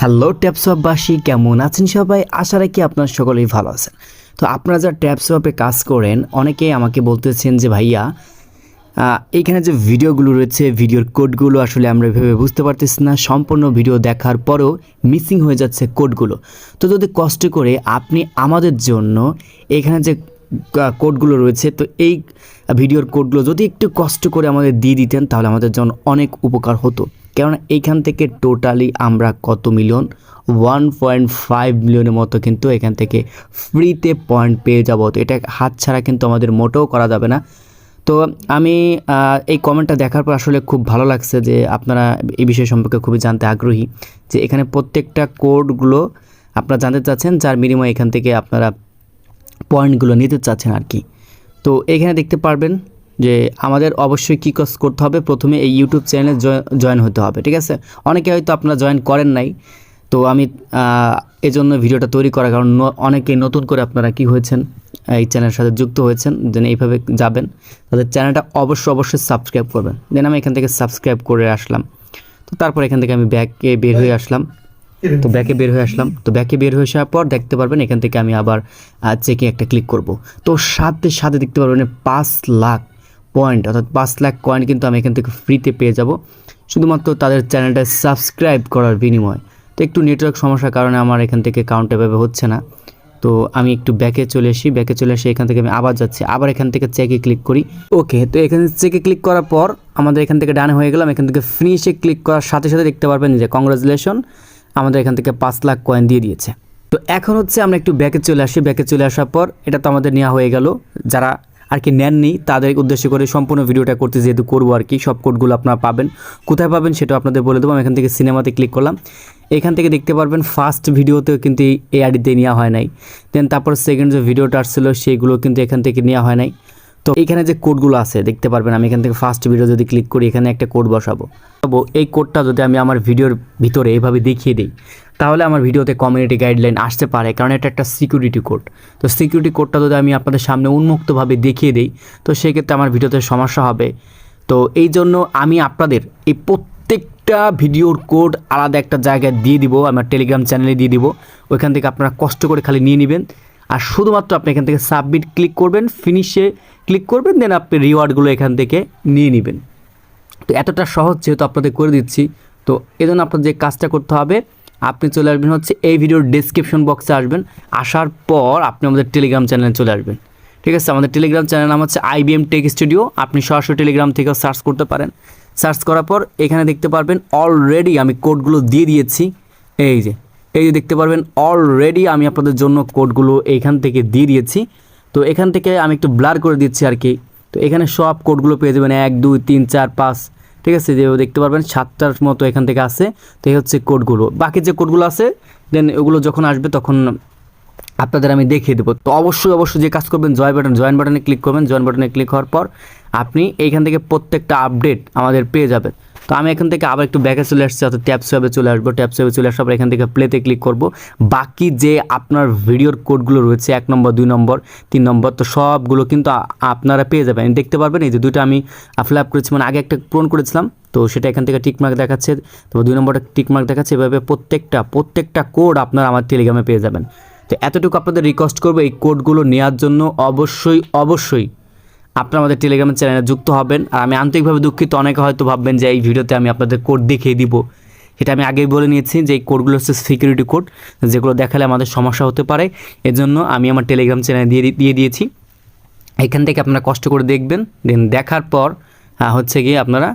Hello ট্যাপসপবাসী কেমন আছেন সবাই? আশা রাখি আপনার সকলেই ভালো আছেন। তো আপনারা যারা ট্যাপসপে কাজ করেন, অনেকেই আমাকে বলতেছেন যে, ভাইয়া এইখানে যে ভিডিওগুলো রয়েছে, ভিডিওর কোডগুলো আসলে আমরা এভাবে বুঝতে পারতেছি না। সম্পূর্ণ ভিডিও দেখার পরেও মিসিং হয়ে যাচ্ছে কোডগুলো। তো যদি কষ্ট করে আপনি আমাদের জন্য এখানে যে কোডগুলো রয়েছে, তো এই ভিডিওর কোডগুলো যদি একটু কষ্ট করে আমাদের দিয়ে দিতেন, তাহলে আমাদের জন্য অনেক উপকার হতো। কেননা এইখান থেকে টোটালি আমরা কত মিলিয়ন? ওয়ান পয়েন্ট ফাইভ মিলিয়নের মতো কিন্তু এখান থেকে ফ্রিতে পয়েন্ট পেয়ে যাব। তো এটা হাত ছাড়া কিন্তু আমাদের মোটেও করা যাবে না। তো আমি এই কমেন্টটা দেখার পর আসলে খুব ভালো লাগছে যে আপনারা এই বিষয় সম্পর্কে খুবই জানতে আগ্রহী যে এখানে প্রত্যেকটা কোডগুলো আপনারা জানতে চাচ্ছেন যার বিনিময়ে এখান থেকে আপনারা পয়েন্টগুলো নিতে চাচ্ছেন আর কি। তো এখানে দেখতে পারবেন যে আমাদের অবশ্যই কী কাজ করতে হবে? প্রথমে এই ইউটিউব চ্যানেলে জয়েন হতে হবে, ঠিক আছে? অনেকে হয়তো আপনারা জয়েন করেন নাই, তো আমি এজন্য ভিডিওটা তৈরি করা, কারণ অনেকে নতুন করে আপনারা কি হয়েছেন, এই চ্যানেলের সাথে যুক্ত হয়েছেন, যেন এইভাবে যাবেন, তাদের চ্যানেলটা অবশ্যই অবশ্যই সাবস্ক্রাইব করবেন। দেন আমি এখান থেকে সাবস্ক্রাইব করে আসলাম। তো তারপর এখান থেকে আমি ব্যাকে বের হয়ে আসলাম। তো ব্যাকে বের হয়ে আসলাম। তো ব্যাকে বের হয়ে আসার পর দেখতে পারবেন, এখান থেকে আমি আবার চেকে একটা ক্লিক করব। তো সাথে সাথে দেখতে পারবেন, পাঁচ লাখ পয়েন্ট অর্থাৎ পাঁচ লাখ কয়েন কিন্তু আমি এখান থেকে ফ্রিতে পেয়ে যাব। শুধুমাত্র তাদের চ্যানেলটা সাবস্ক্রাইব করার বিনিময়। তো একটু নেটওয়ার্ক সমস্যার কারণে আমার এখান থেকে কাউন্ট এভাবে হচ্ছে না। তো আমি একটু ব্যাকে চলে আসি। ব্যাকে চলে আসি এখান থেকে আমি আবার যাচ্ছি। আবার এখান থেকে চেকে ক্লিক করি। ওকে তো এখানে চেকে ক্লিক করার পর আমাদের এখান থেকে ডানে হয়ে গেলাম এখান থেকে ফিনিশে ক্লিক করার সাথে সাথে দেখতে পারবেন যে কংগ্রাচুলেশন আমাদের এখান থেকে পাঁচ লাখ কয়েন দিয়ে দিয়েছে। তো এখন হচ্ছে আমরা একটু ব্যাকে চলে আসি। ব্যাকে চলে আসার পর এটা তো আমাদের নেওয়া হয়ে গেল। যারা আর কি নেননি, তাদের উদ্দেশ্য করে সম্পূর্ণ ভিডিওটা করতে যেহেতু করব আর কি, সব কোডগুলো আপনারা পাবেন। কোথায় পাবেন সেটা আপনাদের বলে দেবো, আমি এখান থেকে সিনেমাতে ক্লিক করলাম। এখান থেকে দেখতে পারবেন ফার্স্ট ভিডিওতেও কিন্তু এই আইডিতে নেওয়া হয় নাই। দেন তারপর সেকেন্ড যে ভিডিওটা আসছিল, সেগুলো কিন্তু এখান থেকে নেওয়া হয় নাই। তো এখানে যে কোডগুলো আছে দেখতে পারবেন আমি এখান থেকে ফার্স্ট ভিডিও যদি ক্লিক করি এখানে একটা কোড বসাবো। বসাবো, এই কোডটা যদি আমি আমার ভিডিওর ভিতরে এইভাবে দেখিয়ে দিই তাহলে আমার ভিডিওতে কমিউনিটি গাইডলাইন আসতে পারে কারণ এটা একটা সিকিউরিটি কোড তো সিকিউরিটি কোডটা যদি আমি আপনাদের সামনে উন্মুক্তভাবে দেখিয়ে দিই তো সেক্ষেত্রে আমার ভিডিওতে সমস্যা হবে। তো এই জন্য আমি আপনাদের এই প্রত্যেকটা ভিডিওর কোড আলাদা একটা জায়গায় দিয়ে দিব আমার টেলিগ্রাম চ্যানেলে দিয়ে দিব। ওইখান থেকে আপনারা কষ্ট করে খালি নিয়ে নেবেন। আর শুধুমাত্র আপনি এখান থেকে সাবমিট ক্লিক করবেন ফিনিশে ক্লিক করবেন দেন আপনি রিওয়ার্ডগুলো এখান থেকে নিয়ে নেবেন। তো এতটা সহজ যেহেতু আপনাদের করে দিচ্ছি, তো এই জন্য আপনার যে কাজটা করতে হবে, আপনি চলে আসবেন হচ্ছে এই ভিডিওর ডেসক্রিপশন বক্সে আসবেন, আসার পর আপনি আমাদের টেলিগ্রাম চ্যানেলে চলে আসবেন। ঠিক আছে, আমাদের টেলিগ্রাম চ্যানেল নাম হচ্ছে আইবিএম টেক স্টুডিও আপনি সরাসরি টেলিগ্রাম থেকেও সার্চ করতে পারেন। সার্চ করার পর এখানে দেখতে পারবেন অলরেডি আমি কোডগুলো দিয়ে দিয়েছি, এই যে। এই যে দেখতে পারবেন অলরেডি আমি আপনাদের জন্য কোডগুলো এইখান থেকে দিয়ে দিয়েছি। তো এখান থেকে আমি একটু ব্লার করে দিচ্ছি আর কি। তো এখানে সব কোডগুলো পেয়ে যাবেন, এক, দুই, তিন, চার, পাঁচ। ঠিক আছে, যে দেখতে পারবেন, সাতটার মতো এখান থেকে আসে তো এই হচ্ছে কোডগুলো। বাকি যে কোডগুলো আছে, দেন ওগুলো যখন আসবে তখন আপনাদের আমি দেখিয়ে দেবো। তো অবশ্যই অবশ্যই যে কাজ করবেন জয় বাটন জয়েন বাটনে ক্লিক করবেন। জয়েন বাটনে ক্লিক হওয়ার পর আপনি এইখান থেকে প্রত্যেকটা আপডেট আমাদের পেয়ে যাবেন। তো আমি এখান থেকে আবার একটু ব্যাকে চলে আসছি, অর্থাৎ ট্যাপ সোয়াবে চলে আসব। ট্যাপ সোয়াবে চলে আসার পর এখান থেকে প্লেতে ক্লিক করব। বাকি যে আপনার ভিডিওর কোডগুলো রয়েছে, এক নম্বর, দুই নম্বর, তিন নম্বর, তো সবগুলো কিন্তু আপনারা পেয়ে যাবেন। দেখতে পারবেন, এই যে দুটো আমি ফিল আপ করেছি মানে আগে একটা পূরণ করেছিলাম, তো সেটা এখান থেকে টিকমার্ক দেখাচ্ছে। তো দুই নম্বরটা টিকমার্ক দেখাচ্ছে, এভাবে প্রত্যেকটা প্রত্যেকটা কোড আপনারা আমার টেলিগ্রামে পেয়ে যাবেন। তো এতটুকু আপনাদের রিকোয়েস্ট করব এই কোডগুলো নেওয়ার জন্য। অবশ্যই অবশ্যই আপনারা আমাদের টেলিগ্রাম চ্যানেলে যুক্ত হবেন। আর আমি আন্তরিকভাবে দুঃখিত, অনেকে হয়তো ভাববেন যে এই ভিডিওতে আমি আপনাদের কোড দেখিয়ে দিব। সেটা আমি আগেই বলে নিয়েছি যে এই কোডগুলো হচ্ছে সিকিউরিটি কোড যেগুলো দেখালে আমাদের সমস্যা হতে পারে। এজন্য আমি আমার টেলিগ্রাম চ্যানেলে দিয়ে দিয়ে দিয়েছি। এখান থেকে আপনারা কষ্ট করে দেখবেন। দেন দেখার পর হচ্ছে গিয়ে আপনারা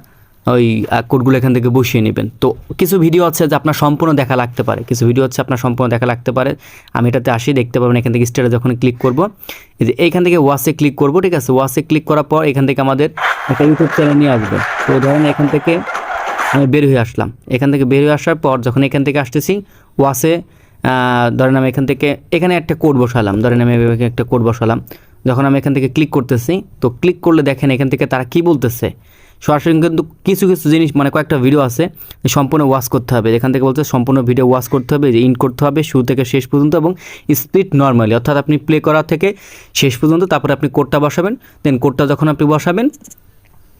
ওই কোডগুলো এখান থেকে বসিয়ে নেবেন। তো কিছু ভিডিও আছে যে আপনার সম্পূর্ণ দেখা লাগতে পারে। কিছু ভিডিও হচ্ছে আপনার সম্পূর্ণ দেখা লাগতে পারে। আমি এটাতে আসি, দেখতে পাবেন এখান থেকে স্টারে যখন ক্লিক করব। এই যে এইখান থেকে ওয়াসে ক্লিক করব, ঠিক আছে? ওয়াসে ক্লিক করার পর এখান থেকে আমাদের একটা ইউটিউব চ্যানেল নিয়ে আসবে। তো ধরেন এখান থেকে আমি বের হয়ে আসলাম। এখান থেকে বের হয়ে আসার পর যখন এখান থেকে আসতেছি ওয়াসে ধরেন আমি এখান থেকে, এখানে একটা কোড বসালাম। ধরেন আমি একটা কোড বসালাম। যখন আমি এখান থেকে ক্লিক করতেছি, তো ক্লিক করলে দেখেন এখান থেকে তারা কি বলতেছে? সরাসরি কিন্তু কিছু কিছু জিনিস মানে কয়েকটা ভিডিও আছে সম্পূর্ণ ওয়াশ করতে হবে। এখান থেকে বলছে সম্পূর্ণ ভিডিও ওয়াশ করতে হবে ইন করতে হবে, শুরু থেকে শেষ পর্যন্ত এবং স্পিড নর্মালি অর্থাৎ আপনি প্লে করা থেকে শেষ পর্যন্ত, তারপরে আপনি কোডটা বসাবেন। দেন কোডটা যখন আপনি বসাবেন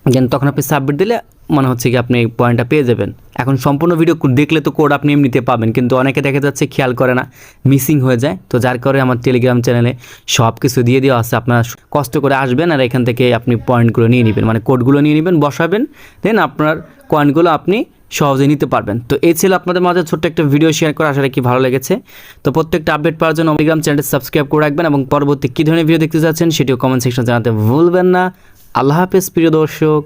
দেন তখন আপনি সাবমিট দিলে মনে হচ্ছে কি আপনি পয়েন্টটা পেয়ে যাবেন। এখন সম্পূর্ণ ভিডিও দেখলে তো কোড আপনি এমনিতে পাবেন, কিন্তু অনেকে দেখা যাচ্ছে খেয়াল করে না মিসিং হয়ে যায়। তো যার কারণে আমার টেলিগ্রাম চ্যানেলে সব কিছু দিয়ে দেওয়া আছে। আপনারা কষ্ট করে আসবেন আর এখান থেকে আপনি পয়েন্টগুলো নিয়ে নেবেন। মানে কোডগুলো নিয়ে নেবেন, বসাবেন দেন আপনার কয়েনগুলো আপনি সহজে নিতে পারবেন। তো এই ছিল আপনাদের মাঝে ছোট্ট একটা ভিডিও শেয়ার করা। আসলে কি ভালো লেগেছে। তো প্রত্যেকটা আপডেট পাওয়ার জন্য টেলিগ্রাম চ্যানেলটি সাবস্ক্রাইব করে রাখবেন এবং পরবর্তী কী ধরনের ভিডিও দেখতে চাচ্ছেন সেটিও কমেন্ট সেকশন জানাতে ভুলবেন না। আল্লাহ হাফেজ প্রিয় দর্শক